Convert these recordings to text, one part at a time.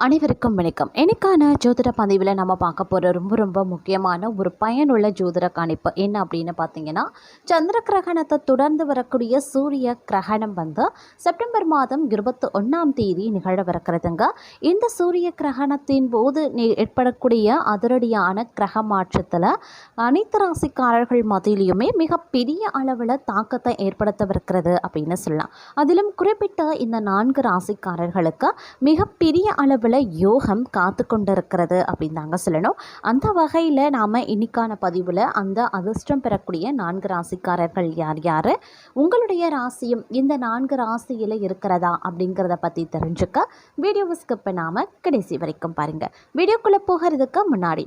அனைவருக்கும் வணக்கம். எனக்கான ஜோதிட பதிவில் நம்ம பார்க்க போகிற ரொம்ப ரொம்ப முக்கியமான ஒரு பயனுள்ள ஜோதிட கணிப்பு என்ன அப்படின்னு பார்த்தீங்கன்னா சந்திர கிரகணத்தை தொடர்ந்து வரக்கூடிய சூரிய கிரகணம் வந்து செப்டம்பர் மாதம் இருபத்தி ஒன்றாம் தேதி நிகழவிருக்கிறதுங்க இந்த சூரிய கிரகணத்தின் போது நே- ஏற்படக்கூடிய அதிரடியான கிரக மாற்றத்தில் அனைத்து ராசிக்காரர்கள் மத்தியிலையுமே மிகப்பெரிய அளவில் தாக்கத்தை ஏற்படுத்தவிருக்கிறது அப்படின்னு சொல்லலாம். அதிலும் குறிப்பிட்ட இந்த நான்கு ராசிக்காரர்களுக்கு மிகப்பெரிய அளவில் யோகம் காத்து கொண்டிருக்கிறது அப்படின்னு தாங்க சொல்லணும். அந்த வகையில் நாம் இன்னைக்கான பதிவில் அந்த அதிர்ஷ்டம் பெறக்கூடிய நான்கு ராசிக்காரர்கள் யார் யார்? உங்களுடைய ராசியும் இந்த நான்கு ராசியில் இருக்கிறதா அப்படிங்கிறத பற்றி தெரிஞ்சுக்க வீடியோவை ஸ்கிப் பண்ணாமல் கடைசி வரைக்கும் பாருங்கள் வீடியோக்குள்ளே போகிறதுக்கு முன்னாடி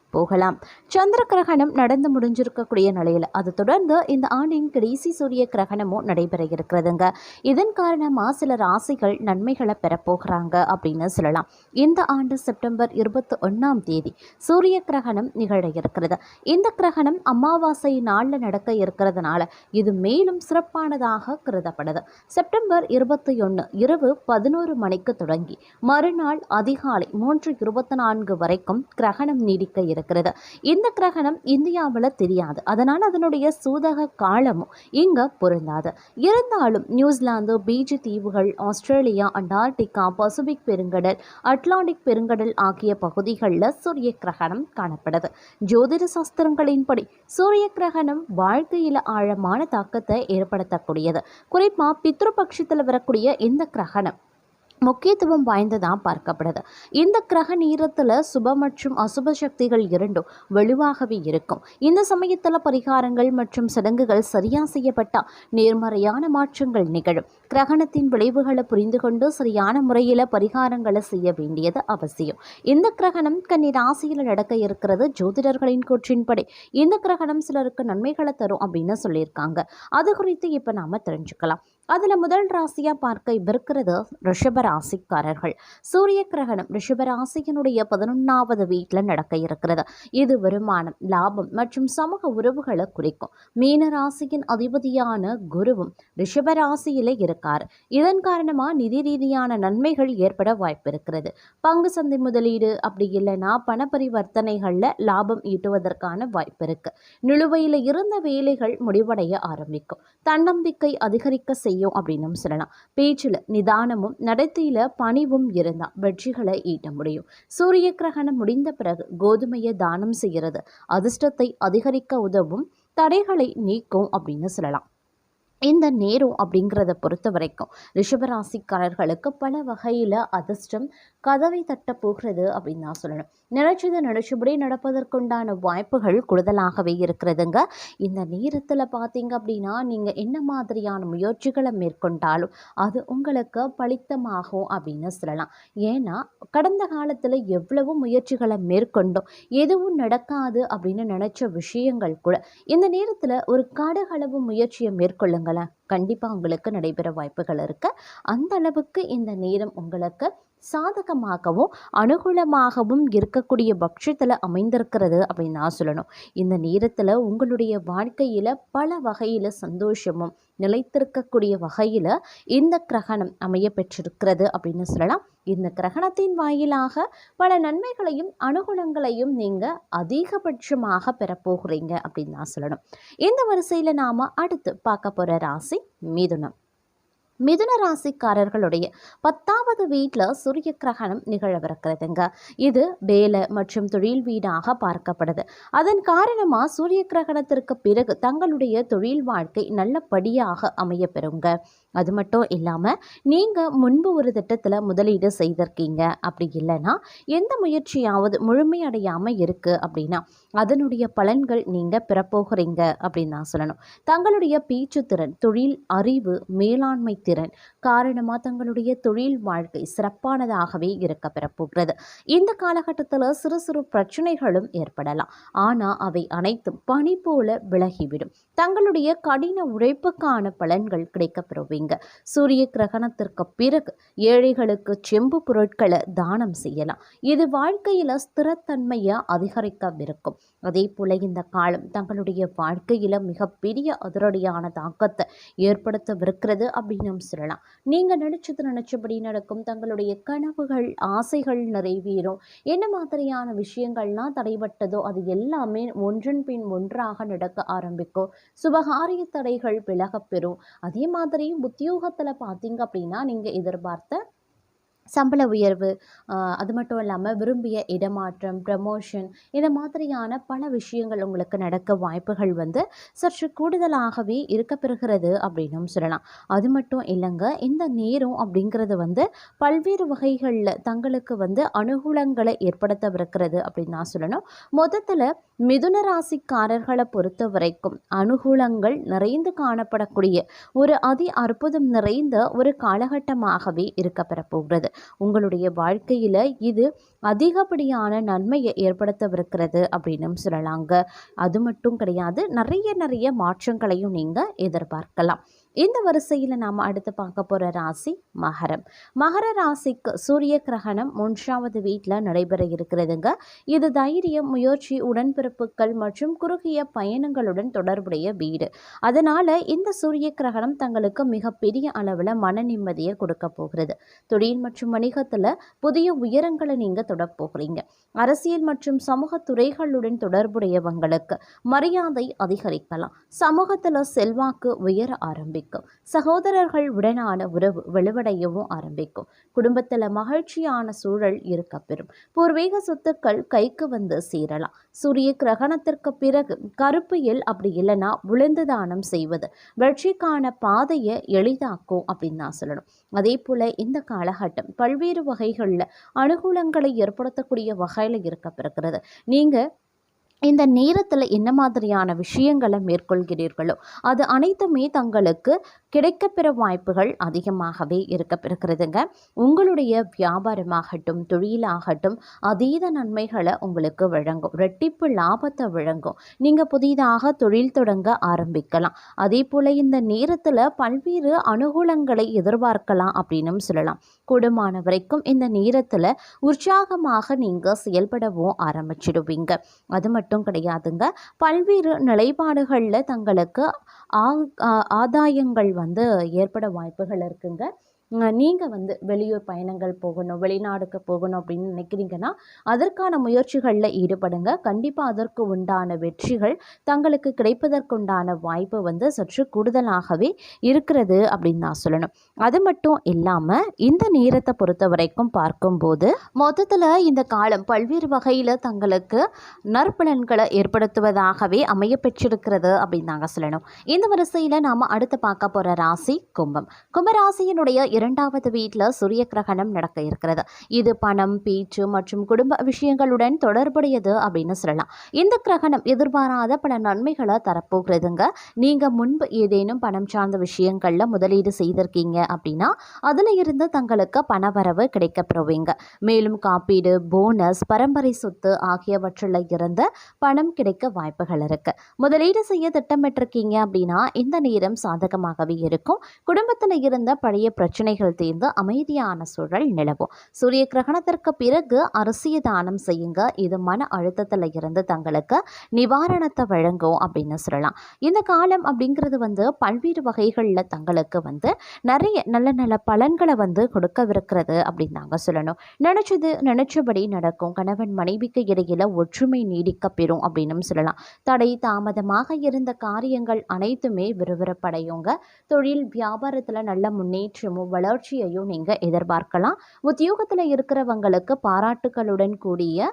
போகலாம். சந்திர கிரகணம் நடந்து முடிஞ்சிருக்கக்கூடிய நிலையில் அது தொடர்ந்து இந்த ஆண்டின் கடைசி சூரிய கிரகணமும் நடைபெற இருக்கிறதுங்க இதன் காரணமாக சில ராசிகள் நன்மைகளை பெறப்போகிறாங்க அப்படின்னு சொல்லலாம். இந்த ஆண்டு செப்டம்பர் இருபத்தி ஒன்றாம் தேதி சூரிய கிரகணம் நிகழ இருக்கிறது. இந்த கிரகணம் அமாவாசை நாளில் நடக்க இருக்கிறதுனால இது மேலும் சிறப்பானதாக கருதப்படுது. செப்டம்பர் இருபத்தி ஒன்று இரவு பதினோரு மணிக்கு தொடங்கி மறுநாள் அதிகாலை மூன்று இருபத்தி நான்கு வரைக்கும் கிரகணம் நீடிக்க இருக்கிறது இந்த கிரகணம் இந்தியாவில் தெரியாது. அதனால் அதனுடைய சூதக காலமும் இங்கே பொருந்தாது. இருந்தாலும் நியூசிலாந்து பீஜி தீவுகள் ஆஸ்திரேலியா அண்டார்டிகா பசிபிக் பெருங்கடல் அட்லாண்டிக் பெருங்கடல் ஆகிய பகுதிகளில் சூரிய கிரகணம் காணப்படுது. ஜோதிட சாஸ்திரங்களின்படி சூரிய கிரகணம் வாழ்க்கையில் ஆழமான தாக்கத்தை ஏற்படுத்தக்கூடியது. குறிப்பாக பித்ருபக்ஷத்தில் வரக்கூடிய இந்த கிரகணம் முக்கியத்துவம் வாய்ந்ததாக பார்க்கப்படுது. இந்த கிரக நேரத்தில் சுப மற்றும் அசுப சக்திகள் இரண்டும் வலுவாகவே இருக்கும். இந்த சமயத்தில் பரிகாரங்கள் மற்றும் சடங்குகள் சரியாக செய்யப்பட்டால் நேர்மறையான மாற்றங்கள் நிகழும். கிரகணத்தின் விளைவுகளை புரிந்து கொண்டு சரியான முறையில் பரிகாரங்களை செய்ய வேண்டியது அவசியம். இந்த கிரகணம் கன்னி ராசியில் நடக்க இருக்கிறது ஜோதிடர்களின் கூற்றின்படி. இந்த கிரகணம் சிலருக்கு நன்மைகளை தரும் அப்படின்னு சொல்லியிருக்காங்க. அது குறித்து இப்போ நாம் தெரிஞ்சுக்கலாம். அதில் முதல் ராசியாக பார்க்க இருக்கிறது ரிஷப ராசிக்காரர்கள் சூரிய கிரகணம் ரிஷபராசியினுடைய பதினொன்றாவது வீட்டில் நடக்க இருக்கிறது. இது வருமானம் லாபம் மற்றும் சமூக உறவுகளை குறிக்கும். மீன ராசியின் அதிபதியான குருவும் ரிஷபராசியில் இருக்கார். இதன் காரணமாக நிதி ரீதியான நன்மைகள் ஏற்பட வாய்ப்பு இருக்கிறது. பங்கு சந்தை முதலீடு அப்படி இல்லைன்னா பண பரிவர்த்தனைகளில் லாபம் ஈட்டுவதற்கான வாய்ப்பு இருக்கு. நிலுவையில் இருந்த வேலைகள் முடிவடைய ஆரம்பிக்கும். தன்னம்பிக்கை அதிகரிக்க செய்யும் அப்படின்னு சொல்லலாம். பேச்சில் நிதானமும் நடத்தையில் பணிவும் இருந்தால் வெற்றிகளை ஈட்ட முடியும். சூரிய கிரகணம் முடிந்த பிறகு கோதுமையை தானம் செய்கிறது அதிர்ஷ்டத்தை அதிகரிக்க உதவும் தடைகளை நீக்கும் அப்படின்னு சொல்லலாம். இந்த நேரம் அப்படிங்கிறத பொறுத்த வரைக்கும் ரிஷபராசிக்காரர்களுக்கு பல வகையில் அதிர்ஷ்டம் கதவை தட்ட போகிறது அப்படின்னு நான் சொல்லணும். நினைச்சது நினைச்சபடி நடப்பதற்குண்டான வாய்ப்புகள் கூடுதலாகவே இருக்கிறதுங்க. இந்த நேரத்தில் பார்த்தீங்க அப்படின்னா நீங்கள் என்ன மாதிரியான முயற்சிகளை மேற்கொண்டாலும் அது உங்களுக்கு பலித்தமாகும் அப்படின்னு சொல்லலாம். ஏன்னா கடந்த காலத்தில் எவ்வளவு முயற்சிகளை மேற்கொண்டோம் எதுவும் நடக்காது அப்படின்னு நினச்ச விஷயங்கள் கூட இந்த நேரத்தில் ஒரு கடுகளவு முயற்சியை மேற்கொள்ளுங்களேன். கண்டிப்பாக உங்களுக்கு நடைபெற வாய்ப்புகள் இருக்குது அந்த அளவுக்கு இந்த நேரம் உங்களுக்கு சாதகமாகவும் அனுகூலமாகவும் இருக்கக்கூடிய பட்சத்தில் அமைந்திருக்கிறது அப்படின்னு நான் சொல்லணும். இந்த நேரத்தில் உங்களுடைய வாழ்க்கையில் பல வகையில் சந்தோஷமும் நிலைத்திருக்கக்கூடிய வகையில் இந்த கிரகணம் அமைய பெற்றிருக்கிறது அப்படின்னு சொல்லலாம். இந்த கிரகணத்தின் வாயிலாக பல நன்மைகளையும் அனுகூலங்களையும் நீங்கள் அதிகபட்சமாக பெறப்போகிறீங்க அப்படின்னு நான் சொல்லணும். இந்த வரிசையில் நாம் அடுத்து பார்க்க போகிற ராசி மிதுனம். மிதுன ராசிக்காரர்களுடைய பத்தாவது வீட்டில் சூரிய கிரகணம் நிகழவிருக்கிறதுங்க. இது வேலை மற்றும் தொழில் வீடாக பார்க்கப்படுது. அதன் காரணமாக சூரிய கிரகணத்திற்கு பிறகு தங்களுடைய தொழில் வாழ்க்கை நல்லபடியாக அமைய பெறுங்க அது மட்டும் இல்லாமல் நீங்கள் முன்பு ஒரு திட்டத்தில் முதலீடு செய்திருக்கீங்க. அப்படி இல்லைன்னா எந்த முயற்சியாவது முழுமையடையாமல் இருக்குது அப்படின்னா அதனுடைய பலன்கள் நீங்கள் பெறப்போகிறீங்க அப்படின்னு நான் சொல்லணும். தங்களுடைய பேச்சுத்திறன் தொழில் அறிவு மேலாண்மை திறன் காரணமாக தங்களுடைய தொழில் வாழ்க்கை சிறப்பானதாகவே இருக்க பெறப்போகிறது. இந்த காலகட்டத்தில் சிறு சிறு பிரச்சனைகளும் ஏற்படலாம். ஆனால் அவை அனைத்தும் பனி போல விலகிவிடும். தங்களுடைய கடின உழைப்புக்கான பலன்கள் கிடைக்கப்பெறுவீங்க சூரிய கிரகணத்திற்கு பிறகு ஏழைகளுக்கு செம்பு பொருட்களை தானம் செய்யலாம். இது வாழ்க்கையில் ஸ்திரத்தன்மையை அதிகரிக்கவிருக்கும். அதே போல இந்த காலம் தங்களுடைய வாழ்க்கையில் மிகப்பெரிய அதிரடியான தாக்கத்தை ஏற்படுத்தவிருக்கிறது அப்படின்னு சொல்லலாம். நீங்கள் நினச்சது நினச்சபடி நடக்கும். தங்களுடைய கனவுகள் ஆசைகள் நிறைவேறும். என்ன மாதிரியான விஷயங்கள்லாம் தடைபட்டதோ அது எல்லாமே ஒன்றன் பின் ஒன்றாக நடக்க ஆரம்பிக்கும். சுபகாரிய தடைகள் விலகப்பெறும் அதே மாதிரி உத்தியோகத்தில் பார்த்தீங்க அப்படின்னா நீங்கள் எதிர்பார்த்த சம்பள உயர்வு அது மட்டும் இல்லாமல் விரும்பிய இடமாற்றம் ப்ரமோஷன் இந்த மாதிரியான பல விஷயங்கள் உங்களுக்கு நடக்க வாய்ப்புகள் வந்து சற்று கூடுதலாகவே இருக்கப்பெறுகிறது அப்படின்னும் சொல்லலாம். அது மட்டும் இல்லைங்க இந்த நேரம் அப்படிங்கிறது வந்து பல்வேறு வகைகளில் தங்களுக்கு வந்து அனுகூலங்களை ஏற்படுத்தவிருக்கிறது அப்படின்னு நான் சொல்லணும். மொத்தத்தில் மிதுன ராசிக்காரர்களை பொறுத்த வரைக்கும் அனுகூலங்கள் நிறைந்து காணப்படக்கூடிய ஒரு அதி அற்புதம் நிறைந்த ஒரு காலகட்டமாகவே இருக்கப்பெறப் போகிறது. உங்களுடைய வாழ்க்கையில் இது அதிகப்படியான நன்மையை ஏற்படுத்தவிருக்கிறது அப்படின்னும் சொல்லலாங்க. அது மட்டும் கிடையாது நிறைய நிறைய மாற்றங்களையும் நீங்கள் எதிர்பார்க்கலாம். இந்த வரிசையில் நாம் அடுத்து பார்க்க போகிற ராசி மகரம். மகர ராசிக்கு சூரிய கிரகணம் மூன்றாவது வீட்டில் நடைபெற இருக்கிறதுங்க. இது தைரியம் முயற்சி உடன்பிறப்புகள் மற்றும் குறுகிய பயணங்களுடன் தொடர்புடைய வீடு. அதனால் இந்த சூரிய கிரகணம் தங்களுக்கு மிகப்பெரிய அளவில் மன நிம்மதியை கொடுக்க போகிறது. தொழில் மற்றும் வணிகத்தில் புதிய உயரங்களை நீங்கள் தொடப்போகிறீங்க அரசியல் மற்றும் சமூக துறைகளுடன் தொடர்புடையவங்களுக்கு மரியாதை அதிகரிக்கலாம். சமூகத்தில் செல்வாக்கு உயர ஆரம்பிக்கும். சகோதரர்கள் உடனான உறவு வலுவடையவும் ஆரம்பிக்கும். குடும்பத்தில் மகிழ்ச்சியான சூழல் இருக்கப்பெறும் பூர்வீக சொத்துக்கள் கைக்கு வந்து சேரலாம். சூரிய கிரகணத்திற்கு பிறகு கருப்பு எல் அப்படி இல்லைன்னா விழுந்து தானம் செய்வது. வெற்றிக்கான பாதையை எளிதாக்கும் அப்படின்னு நான் சொல்லணும். அதே போல் இந்த காலகட்டம் பல்வேறு வகைகளில் அனுகூலங்களை ஏற்படுத்தக்கூடிய வகையில் இருக்கப்பெறுகிறது. நீங்கள் இந்த நேரத்தில் என்ன மாதிரியான விஷயங்களை மேற்கொள்கிறீர்களோ அது அனைத்துமே தங்களுக்கு கிடைக்கப்பெற வாய்ப்புகள் அதிகமாகவே இருக்கப்பெறுகிறதுங்க. உங்களுடைய வியாபாரமாகட்டும் தொழிலாகட்டும் அதீத நன்மைகளை உங்களுக்கு வழங்கும் ரெட்டிப்பு லாபத்தை வழங்கும். நீங்கள் புதிதாக தொழில் தொடங்க ஆரம்பிக்கலாம். அதே போல் இந்த நேரத்தில் பல்வேறு அனுகூலங்களை எதிர்பார்க்கலாம் அப்படின்னும் சொல்லலாம். கூடுமான வரைக்கும் இந்த நேரத்தில் உற்சாகமாக நீங்கள் செயல்படவும் ஆரம்பிச்சிடுவீங்க. அது மட்டும் கிடையாதுங்க. பல்வேறு நிலைப்பாடுகளில் தங்களுக்கு ஆ- ஆதாயங்கள் வந்து ஏற்பட வாய்ப்புகள் இருக்குங்க. நீங்கள் வந்து வெளியூர் பயணங்கள் போகணும் வெளிநாடுக்கு போகணும் அப்படின்னு நினைக்கிறீங்கன்னா அதற்கான முயற்சிகளில் ஈடுபடுங்க. கண்டிப்பாக அதற்கு உண்டான வெற்றிகள் தங்களுக்கு கிடைப்பதற்குண்டான வாய்ப்பு வந்து சற்று கூடுதலாகவே இருக்கிறது அப்படின்னு நான் சொல்லணும். அது மட்டும் இல்லாமல் இந்த நேரத்தை பொறுத்த வரைக்கும் பார்க்கும்போது மொத்தத்தில் இந்த காலம் பல்வேறு வகையில் தங்களுக்கு நற்பலன்களை ஏற்படுத்துவதாகவே அமைய பெற்றிருக்கிறது அப்படின்னு நாங்கள் சொல்லணும். இந்த வரிசையில் நாம் அடுத்து பார்க்க போகிற ராசி கும்பம். கும்பராசியினுடைய இரண்டாவது வீட்டில் சூரிய கிரகணம் நடக்க இருக்கிறது. இது பணம் பேச்சு மற்றும் குடும்ப விஷயங்களுடன் தொடர்புடையது அப்படின்னு சொல்லலாம். இந்த கிரகணம் எதிர்பாராத பல நன்மைகளை தரப்போகிறதுங்க. நீங்கள் முன்பு ஏதேனும் பணம் சார்ந்த விஷயங்களில் முதலீடு செய்திருக்கீங்க அப்படின்னா அதில் இருந்து தங்களுக்கு பணவரவு கிடைக்கப்பெறுவீங்க. மேலும் காப்பீடு போனஸ் பரம்பரை சொத்து ஆகியவற்றில் இருந்து பணம் கிடைக்க வாய்ப்புகள் இருக்கு. முதலீடு செய்ய திட்டமிட்டிருக்கீங்க அப்படின்னா இந்த நேரம் சாதகமாகவே இருக்கும். குடும்பத்தில் இருந்த பழைய பிரச்சனை பிரச்சனைகள் தீர்ந்து அமைதியான சூழல் நிலவும். சூரிய கிரகணத்திற்கு பிறகு அரிசிய தானம் செய்யுங்க. இது மன அழுத்தத்தில் இருந்து தங்களுக்கு நிவாரணத்தை வழங்கும் அப்படின்னு சொல்லலாம். இந்த காலம் அப்படிங்கிறது வந்து பல்வேறு வகைகளில் தங்களுக்கு வந்து நிறைய நல்ல நல்ல பலன்களை வந்து கொடுக்கவிருக்கிறது அப்படின்னு நாங்கள் சொல்லணும். நினச்சது நினச்சபடி நடக்கும். கணவன் மனைவிக்கு இடையில ஒற்றுமை நீடிக்க பெறும் அப்படின்னு சொல்லலாம். தடை தாமதமாக இருந்த காரியங்கள் அனைத்துமே விறுவிறுப்படையுங்க. தொழில் வியாபாரத்தில் நல்ல முன்னேற்றமும் வளர்ச்சியையும் நீங்கள் எதிர்பார்க்கலாம். உத்தியோகத்தில் இருக்கிறவங்களுக்கு பாராட்டுகளுடன் கூடிய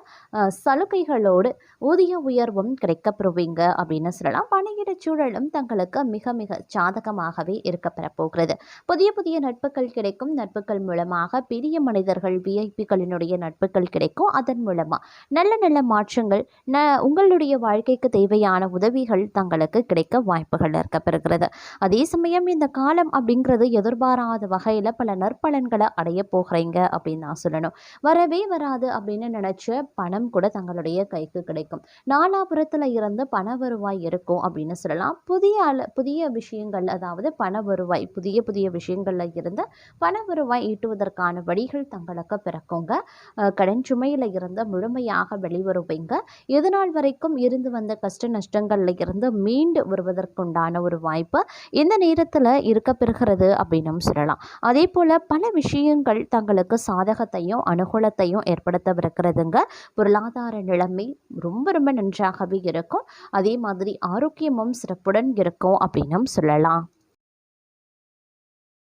சலுகைகளோடு ஊதிய உயர்வும் கிடைக்கப்பெறுவீங்க அப்படின்னு சொல்லலாம். பணியிட சூழலும் தங்களுக்கு மிக மிக சாதகமாகவே இருக்கப்பெற போகிறது. புதிய புதிய நட்புகள் கிடைக்கும். நட்புகள் மூலமாக பெரிய மனிதர்கள் விஐபிகளினுடைய நட்புகள் கிடைக்கும். அதன் மூலமாக நல்ல நல்ல மாற்றங்கள் ந உங்களுடைய வாழ்க்கைக்கு தேவையான உதவிகள் தங்களுக்கு கிடைக்க வாய்ப்புகள் இருக்கப்பெறுகிறது அதே சமயம் இந்த காலம் அப்படிங்கிறது எதிர்பாராத வகையில் பல நற்பலன்களை அடைய போகிறீங்க அப்படின்னு நான் சொல்லணும். வரவே வராது அப்படின்னு நினச்ச பணம் கூட தங்களுடைய கைக்கு கிடைக்கும். நாலாபுரத்தில் இருந்து பண வருவாய் இருக்கும் அப்படின்னு சொல்லலாம். புதிய அள புதிய விஷயங்கள் அதாவது பண வருவாய் புதிய புதிய விஷயங்களில் இருந்து பண வருவாய் ஈட்டுவதற்கான வழிகள் தங்களுக்கு பிறக்குங்க. கடன் சுமையில் இருந்து முழுமையாக வெளிவருவீங்க. இது நாள் வரைக்கும் இருந்து வந்த கஷ்ட நஷ்டங்களில் இருந்து மீண்டு வருவதற்குண்டான ஒரு வாய்ப்பு இந்த நேரத்தில் இருக்க பெறுகிறது அப்படின்னும் சொல்லலாம். அதே போல் பல விஷயங்கள் தங்களுக்கு சாதகத்தையும் அனுகூலத்தையும் ஏற்படுத்தவிருக்கிறதுங்க. பொருளாதார நிலைமை ரொம்ப ரொம்ப நன்றாகவே இருக்கும். அதே மாதிரி ஆரோக்கியமும் சிறப்புடன் இருக்கும் அப்படின்னும் சொல்லலாம்.